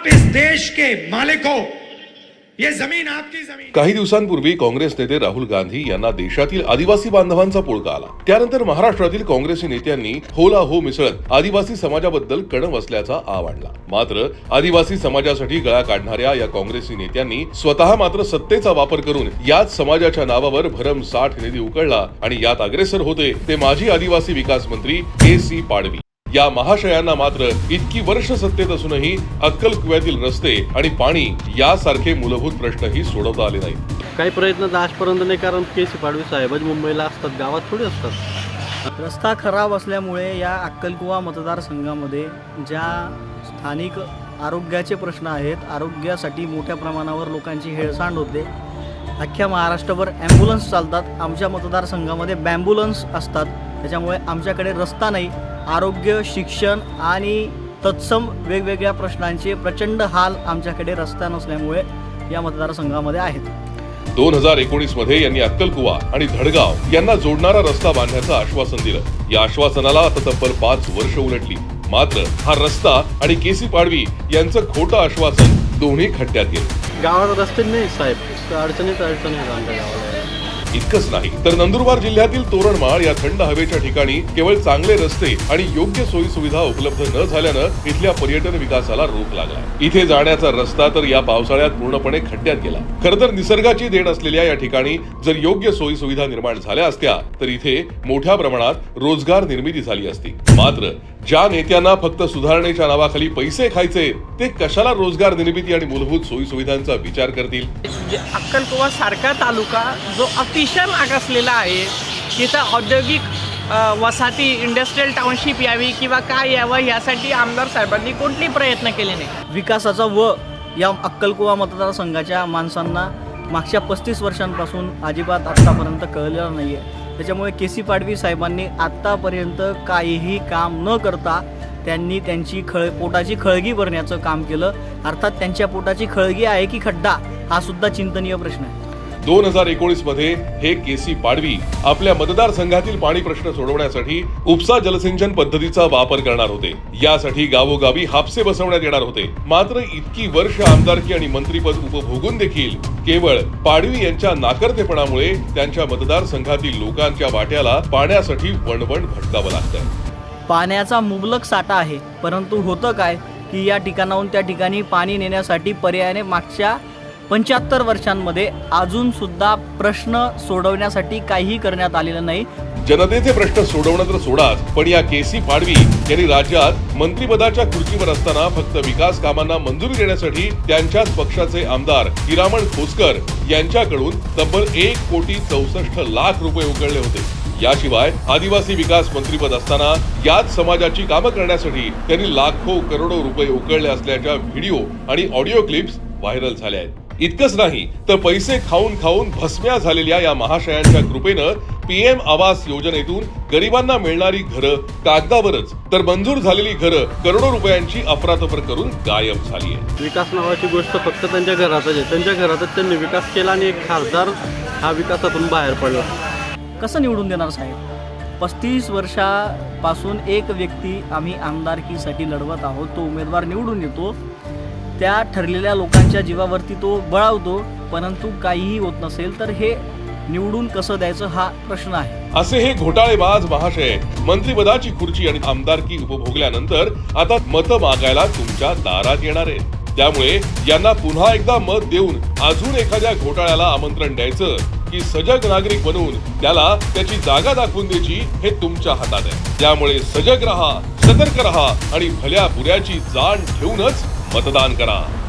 आप इस देश के मालिक हो। ये जमीन आपकी जमीन। काही दिवसांपूर्वी काँग्रेस नेते राहुल गांधी यांना देशातील आदिवासी बांधवांचा पुळका आला. त्यानंतर महाराष्ट्रातील काँग्रेसी नेत्यांनी होला हो मिसळत आदिवासी समाजाबद्दल कणव असल्याचा आव आणला. मात्र आदिवासी समाजासाठी गळा काढणाऱ्या या काँग्रेसी नेत्यांनी स्वतः मात्र सत्तेचा वापर करून याच समाजाच्या नावावर भरमसाठ निधी उकळला आणि यात अग्रेसर होते ते माजी आदिवासी विकास मंत्री के सी पाडवी. या महाशयांना मात्र इतकी वर्ष सत्तेत असूनही अक्कलकुव्यातील रस्ते आणि पाणी यासारखे मूलभूत प्रश्नही सोडवता आले नाहीत. काही प्रयत्न तर आजपर्यंत नाही कारण के सी पाडवी साहेबच मुंबईला असतात गावात थोडी असतात. रस्ता खराब असल्यामुळे या अक्कलकुवा मतदारसंघामध्ये ज्या स्थानिक आरोग्याचे प्रश्न आहेत आरोग्यासाठी मोठ्या प्रमाणावर लोकांची हेळसांड होते अख्ख्या महाराष्ट्रभर ॲम्ब्युलन्स चालतात. आमच्या मतदारसंघामध्ये बॅम्ब्युलन्स असतात. त्याच्यामुळे आमच्याकडे रस्ता नाही. आरोग्य शिक्षण आणि तत्सम वेगवेगळ्या प्रश्नांचे प्रचंड हाल आमच्याकडे रस्ता नसल्यामुळे या मतदारसंघामध्ये आहेत. दोन हजार एकोणीसमध्ये यांनी अक्कलकुवा आणि धडगाव यांना जोडणारा रस्ता बांधण्याचं आश्वासन दिलं. या आश्वासनाला आता तब्बल पाच वर्ष उलटली. मात्र हा रस्ता आणि केसी पाडवी यांचं खोटं आश्वासन दोन्ही खड्ड्यात गेले. गावात रस्ते नाही साहेब. अडचणीत अडचणी आहेत आमच्या गावाला. इतकंच नाही तर नंदुरबार जिल्ह्यातील तोरणमाळ या थंड हवेच्या ठिकाणी केवळ चांगले रस्ते आणि योग्य सोयी सुविधा उपलब्ध न झाल्यानं इथल्या पर्यटन विकासाला रोख लागला. इथे जाण्याचा रस्ता तर या पावसाळ्यात पूर्णपणे खड्ड्यात गेला. खर तर निसर्गाची देण असलेल्या या ठिकाणी जर योग्य सोयी सुविधा निर्माण झाल्या असत्या तर इथे मोठ्या प्रमाणात रोजगार निर्मिती झाली असती. मात्र ज्या नेत्यांना फक्त सुधारणेच्या नावाखाली पैसे खायचे ते कशाला रोजगार निर्मिती आणि मूलभूत सोयी सुविधांचा विचार करतील? म्हणजे अक्कलकोवा सारखा तालुका जो अतिशय मागासलेला आहे. तिथं औद्योगिक वसाहती इंडस्ट्रीयल टाउनशिप यावी किंवा काय यावं यासाठी आमदार साहेबांनी कोणतेही प्रयत्न केले नाही. विकासाचा व या अक्कलकुवा मतदारसंघाच्या माणसांना मागच्या पस्तीस वर्षांपासून अजिबात आत्तापर्यंत कळलेला नाही आहे त्याच्यामुळे के सी पाडवी साहेबांनी आत्तापर्यंत काहीही काम न करता त्यांनी त्यांची खळ पोटाची खळगी भरण्याचं काम केलं. अर्थात त्यांच्या पोटाची खळगी आहे की खड्डा हा सुद्धा चिंतनीय प्रश्न आहे. दोन हजार एकोणीसमध्ये हे केसी पाडवी आपल्या मतदारसंघातील पाणी प्रश्न सोडवण्यासाठी उपसा जलसिंचन पद्धतीचा वापर करणार होते. यासाठी गावोगावी हापसे बसवण्यात येणार होते. मात्र इतकी वर्ष आमदारकी आणि मंत्रीपद उपभोगून देखील केवळ पाडवी यांच्या नाकर्तेपणामुळे त्यांच्या मतदारसंघातील लोकांच्या वाट्याला पाण्यासाठी वणवण भटकावं लागतं पाण्याचा मुबलक साठा आहे. परंतु होतं काय की या ठिकाणाहून त्या ठिकाणी पाणी नेण्यासाठी पर्यायाने मागच्या पंच्याहत्तर वर्षांमध्ये अजून सुद्धा प्रश्न सोडवण्यासाठी काहीही करण्यात आलेलं नाही. जनतेचे प्रश्न सोडवणं तर सोडाच पण या केसी पाडवी यांनी राज्यात मंत्रिपदाच्या खुर्चीवर असताना फक्त विकास कामांना मंजुरी देण्यासाठी त्यांच्याच पक्षाचे आमदार हिरामण खोसकर यांच्याकडून तब्बल एक कोटी चौसष्ट लाख रुपये उकळले होते. याशिवाय आदिवासी विकास मंत्रीपद असताना याच समाजाची कामं करण्यासाठी त्यांनी लाखो करोडो रुपये उकळले असल्याच्या व्हिडिओ आणि ऑडिओ क्लिप्स व्हायरल झाल्या आहेत. इतकंच नाही तर पैसे खाऊन खाऊन भस्म्या झालेल्या या महाशयांच्या कृपेनं पीएम आवास योजनेतून गरिबांना मिळणारी घरं कागदावरच तर मंजूर झालेली घरं करोडो रुपयांची अफरातफर करून गायब झाली आहे विकास नावाची गोष्ट फक्त त्यांच्या घरातच आहे. त्यांच्या घरातच त्यांनी विकास केला आणि एक खासदार हा विकासातून बाहेर पडला. कसं निवडून देणार साहेब? पस्तीस वर्षापासून एक व्यक्ती आम्ही आमदारकीसाठी लढवत आहोत तो उमेदवार निवडून येतो त्या ठरलेल्या लोकांच्या जीवावरती तो बळावतो परंतु काहीही होत नसेल तर हे निवडून कसं द्यायचं हा प्रश्न आहे. असे हे घोटाळेबाज महाशय मंत्रिपदाची खुर्ची आणि आमदारकी उपभोगल्यानंतर आता मत मागायला तुमच्या दारात येणार आहे त्यामुळे यांना पुन्हा एकदा मत देऊन अजून एखाद्या घोटाळ्याला आमंत्रण द्यायचं की सजग नागरिक बनवून त्याला त्याची जागा दाखवून द्यायची हे तुमच्या हातात आहे. त्यामुळे सजग रहा सतर्क रहा आणि भल्या बुऱ्याची जाण ठेवूनच मतदान करा.